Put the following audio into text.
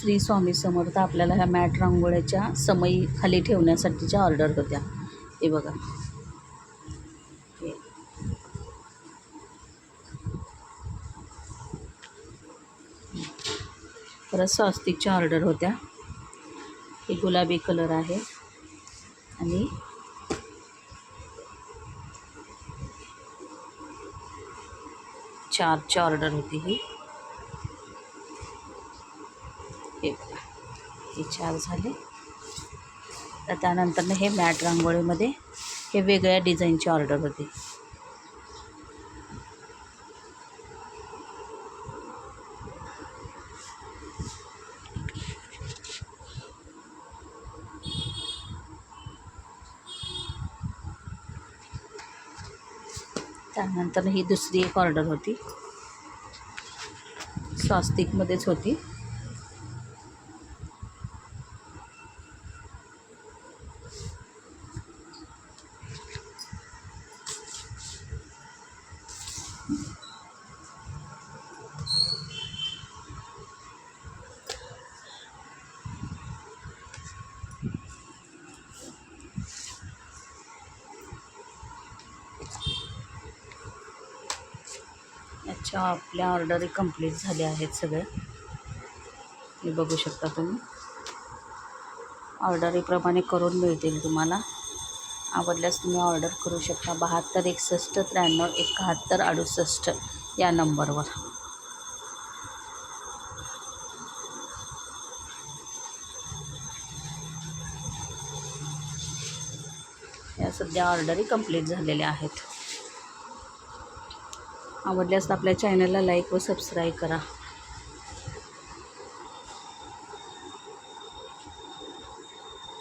श्री स्वामी समर्थ आपल्याला ह्या मॅट रांगोळ्याच्या समयी खाली ठेवण्यासाठीच्या ऑर्डर होत्या. हे बघा. परत स्वस्तिकच्या ऑर्डर होत्या. हे गुलाबी कलर आहे. आणि चारची ऑर्डर होती ही. हे हे चार झाले. तर त्यानंतरनं हे मॅट रांगोळीमध्ये हे वेगळ्या डिझाईनची ऑर्डर होती. त्यानंतर ही दुसरी एक ऑर्डर होती. स्वास्तिकमध्येच होती. अच्छा आपल्या ऑर्डरी कंप्लीट झाल्या आहेत सगळ्या हे बघू शकता तुम्ही. ऑर्डरीप्रमाणे करून मिळतील तुम्हाला. आवडल्यास तुम्ही ऑर्डर करू शकता. बहात्तर एकसष्ट त्र्याण्णव एकाहत्तर अडुसष्ट या नंबरवर या सध्या ऑर्डरी कंप्लीट झालेल्या आहेत. आवडल्यास आपल्या चॅनलला लाईक व सबस्क्राईब करा.